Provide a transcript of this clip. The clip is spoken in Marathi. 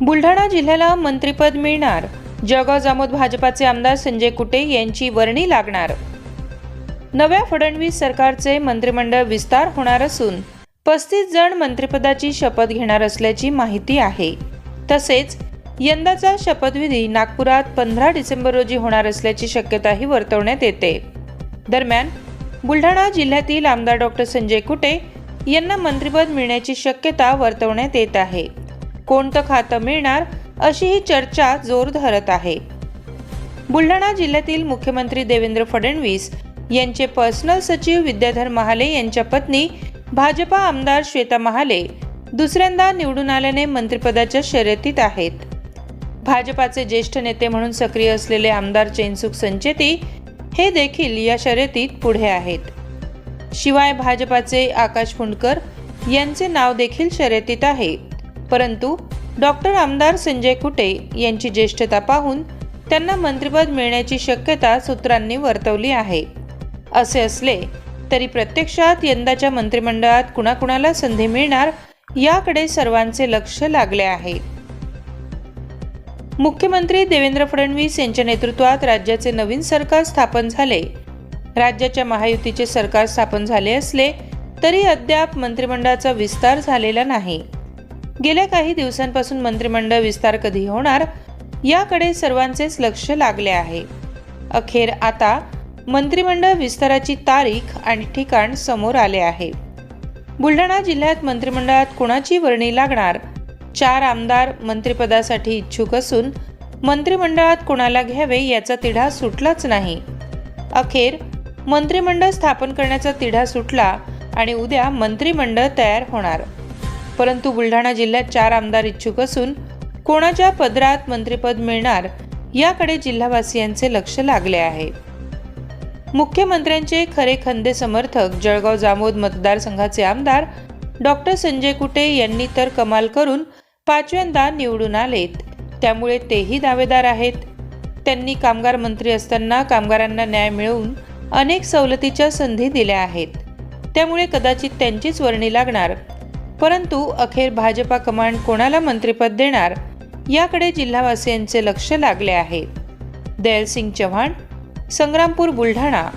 बुलढाणा जिल्ह्याला मंत्रिपद मिळणार. जळगाव जामोद भाजपाचे आमदार संजय कुटे यांची वर्णी लागणार. नव्या फडणवीस सरकारचे मंत्रिमंडळ विस्तार होणार असून पस्तीस जण मंत्रिपदाची शपथ घेणार असल्याची माहिती आहे. तसेच यंदाचा शपथविधी नागपुरात पंधरा डिसेंबर रोजी होणार असल्याची शक्यताही वर्तवण्यात येते. दरम्यान बुलढाणा जिल्ह्यातील आमदार डॉक्टर संजय कुटे यांना मंत्रिपद मिळण्याची शक्यता वर्तवण्यात येत आहे. कोणतं खातं मिळणार अशी ही चर्चा जोर धरत आहे. बुलढाणा जिल्ह्यातील मुख्यमंत्री देवेंद्र फडणवीस यांचे पर्सनल सचिव विद्याधर महाले यांच्या पत्नी भाजपा आमदार श्वेता महाले दुसऱ्यांदा निवडून आल्याने मंत्रिपदाच्या शर्यतीत आहेत. भाजपाचे ज्येष्ठ नेते म्हणून सक्रिय असलेले आमदार चैनसुख संचेती हे देखील या शर्यतीत पुढे आहेत. शिवाय भाजपाचे आकाश फुंडकर यांचे नाव देखील शर्यतीत आहे. परंतु डॉक्टर आमदार संजय कुटे यांची ज्येष्ठता पाहून त्यांना मंत्रिपद मिळण्याची शक्यता सूत्रांनी वर्तवली आहे. असे असले तरी प्रत्यक्षात यंदाच्या मंत्रिमंडळात कुणाकुणाला संधी मिळणार याकडे सर्वांचे लक्ष लागले आहे. मुख्यमंत्री देवेंद्र फडणवीस यांच्या नेतृत्वात राज्याचे नवीन सरकार स्थापन झाले. राज्याच्या महायुतीचे सरकार स्थापन झाले असले तरी अद्याप मंत्रिमंडळाचा विस्तार झालेला नाही. गेल्या काही दिवसांपासून मंत्रिमंडळ विस्तार कधी होणार याकडे सर्वांचेच लक्ष लागले आहे. अखेर आता मंत्रिमंडळ विस्ताराची तारीख आणि ठिकाण समोर आले आहे. बुलढाणा जिल्ह्यात मंत्रिमंडळात कुणाची वर्णी लागणार? चार आमदार मंत्रिपदासाठी इच्छुक असून मंत्रिमंडळात कोणाला घ्यावे याचा तिढा सुटलाच नाही. अखेर मंत्रिमंडळ स्थापन करण्याचा तिढा सुटला आणि उद्या मंत्रिमंडळ तयार होणार. परंतु बुलढाणा जिल्ह्यात चार आमदार इच्छुक असून कोणाच्या पदरात मंत्रिपद मिळणार याकडे जिल्हावासियांचे लक्ष लागले आहे. मुख्यमंत्र्यांचे खरे खंदे समर्थक जळगाव जामोद मतदारसंघाचे आमदार डॉक्टर संजय कुटे यांनी तर कमाल करून पाचव्यांदा निवडून आलेत. त्यामुळे तेही दावेदार आहेत. त्यांनी कामगार मंत्री असताना कामगारांना न्याय मिळवून अनेक सवलतीच्या संधी दिल्या आहेत. त्यामुळे कदाचित त्यांचीच वर्णी लागणार. परंतु अखेर भाजपा कमांड कोणाला मंत्रिपद देणार याकडे जिल्हावासियांचे लक्ष लागले आहे. दयालसिंग चव्हाण संग्रामपूर बुलढाणा.